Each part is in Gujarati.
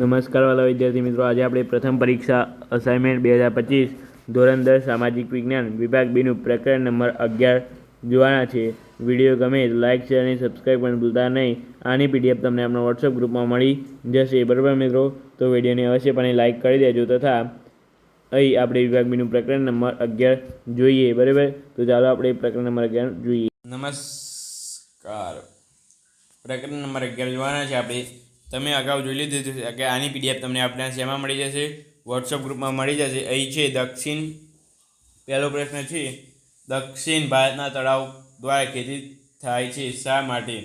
નમસ્કાર વાલા વિદ્યાર્થી મિત્રો. આજે આપણે પ્રથમ પરીક્ષા અસાઇનમેન્ટ બે હજાર પચીસ ધોરણ દસ સામાજિક વિજ્ઞાન વિભાગ બીનું પ્રકરણ નંબર અગિયાર જોવાના છે. વીડિયો ગમે લાઇક શેર અને સબસ્ક્રાઈબ પણ ભૂલતા નહીં. આની પીડીએફ તમને આપણા વોટ્સઅપ ગ્રુપમાં મળી જશે. બરાબર મિત્રો? તો વિડીયોને અવશ્યપણે લાઇક કરી દેજો તથા અહીં આપણે વિભાગ બીનું પ્રકરણ નંબર અગિયાર જોઈએ. બરાબર? તો ચાલો આપણે પ્રકરણ નંબર અગિયાર જોઈએ. નમસ્કાર. પ્રકરણ નંબર અગિયાર જોવાના છે. આપણે તમે અગાઉ જોઈ લીધું કે આની પીડીએફ તમને આપણા શેમાં મળી જશે? વોટ્સઅપ ગ્રુપમાં મળી જશે. અહીં છે દક્ષિણ. પહેલો પ્રશ્ન છે, દક્ષિણ ભારતના તળાવ દ્વારા ખેતી થાય છે શા માટે?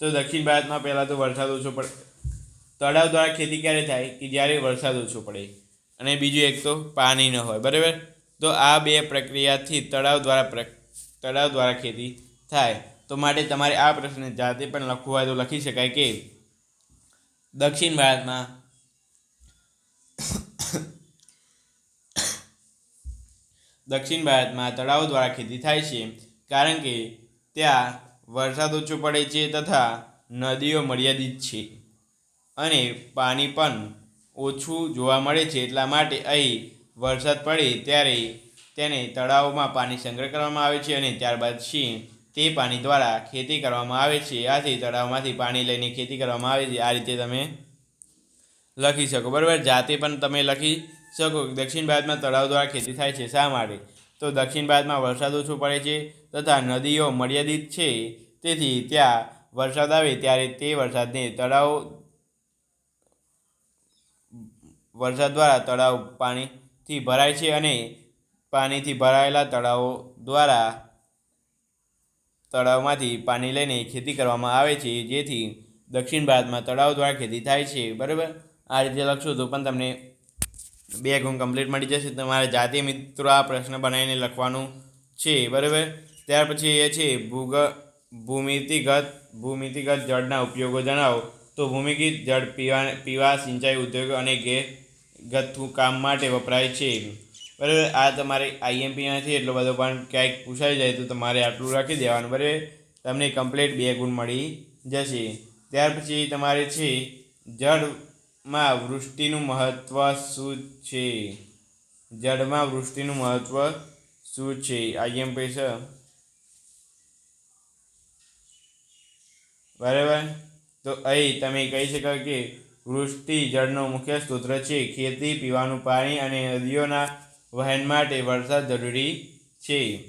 તો દક્ષિણ ભારતમાં પહેલાં તો વરસાદ ઓછો પડે. તળાવ દ્વારા ખેતી ક્યારે થાય? કે જ્યારે વરસાદ ઓછો પડે? અને બીજું એક તો પાણી ન હોય, બરાબર? તો આ બે પ્રક્રિયાથી તળાવ દ્વારા તળાવ દ્વારા ખેતી થાય. તો માટે તમારે આ પ્રશ્ન જાતે પણ લખવું હોય તો લખી શકાય કે દક્ષિણ ભારતમાં. દક્ષિણ ભારતમાં તળાવ દ્વારા ખેતી થાય છે, કારણ કે ત્યાં વરસાદ ઓછો પડે છે તથા નદીઓ મર્યાદિત છે અને પાણી પણ ઓછું જોવા મળે છે એટલા માટે અહીં વરસાદ પડે ત્યારે તેને તળાવમાં પાણી સંગ્રહ કરવામાં આવે છે અને ત્યારબાદ સિંહ તે પાણી દ્વારા ખેતી કરવામાં આવે છે. આથી તળાવમાંથી પાણી લઈને ખેતી કરવામાં આવે છે. આ રીતે તમે લખી શકો. બરાબર? જાતે પણ તમે લખી શકો દક્ષિણ ભારતમાં તળાવ દ્વારા ખેતી થાય છે શા માટે? તો દક્ષિણ ભારતમાં વરસાદ ઓછો પડે છે તથા નદીઓ મર્યાદિત છે. તેથી ત્યાં વરસાદ આવે ત્યારે તે વરસાદને તળાવ, વરસાદ દ્વારા તળાવ પાણીથી ભરાય છે અને પાણીથી ભરાયેલા તળાવો દ્વારા તળાવમાંથી પાણી લઈને ખેતી કરવામાં આવે છે, જેથી દક્ષિણ ભારતમાં તળાવ દ્વારા ખેતી થાય છે. બરાબર? આ રીતે લખશો તો પણ તમને બે ગુણ કમ્પ્લીટ મળી જશે. તમારે જાતે મિત્રો આ પ્રશ્ન બનાવીને લખવાનું છે. બરાબર? ત્યાર પછી એ છે, ભૂગ, ભૂમિતિગત ભૂમિતિગત જળના ઉપયોગો જણાવો. તો ભૂમિગત જળ પીવા પીવા, સિંચાઈ, ઉદ્યોગ અને ગથ્થુ કામ માટે વપરાય છે. બરાબર? આ તમારે આઈએમપી નથી, એટલો બધો પણ ક્યાંક પૂછાઈ જાય તો તમારે આટલું રાખી દેવાનું, બરાબર? તમને કમ્પ્લીટ બે ગુણ મળી જશે. ત્યાર પછી તમારે છે જળમાં વૃષ્ટિનું મહત્ત્વ શું છે? જળમાં વૃષ્ટિનું મહત્ત્વ શું છે? આઈએમપી છે. બરાબર? તો અહીં તમે કહી શકો કે વૃષ્ટિ જળનો મુખ્ય સ્ત્રોત છે, ખેતી, પીવાનું પાણી અને નદીઓના વહન માટે વરસાદ જરૂરી છે.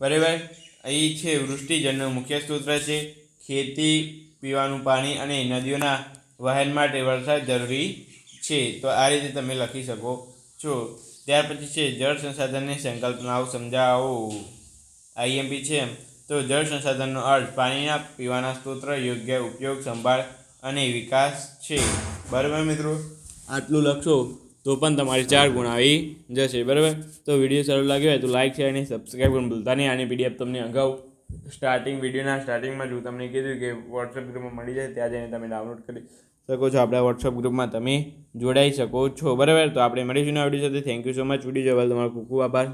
બરાબર? અહીં છે વૃષ્ટિ મુખ્ય સ્ત્રોત છે. ખેતી, પીવાનું પાણી અને નદીઓના વહન માટે વરસાદ જરૂરી છે. તો આ રીતે તમે લખી શકો છો. ત્યાર પછી છે જળ સંસાધનની સંકલ્પનાઓ સમજાવો. આઈએમપી છે તો જળ સંસાધનનો અર્થ પાણીના પીવાના સ્ત્રોત, યોગ્ય ઉપયોગ, સંભાળ અને વિકાસ છે. બરાબર મિત્રો? આટલું લખશો. તો પણ તમારી ચાર ગુણ આવી જશે, બરાબર? તો વીડિયો સારો લાગ્યો હોય તો લાઇક શેર અને સબસ્ક્રાઈબ પણ ભૂલતા નહીં. આની પીડીએફ તમને અગાઉ સ્ટાર્ટિંગ વિડીયોના સ્ટાર્ટિંગમાં જો તમને કીધું કે વોટ્સઅપ ગ્રુપમાં મળી જાય, ત્યાં જઈને તમે ડાઉનલોડ કરી શકો છો. આપણા વોટ્સઅપ ગ્રુપમાં તમે જોડાઈ શકો છો, બરાબર? તો આપણે મળીશું આ વીડિયો સાથે. Thank you so much video જોવા તમારો ખૂબ ખૂબ આભાર.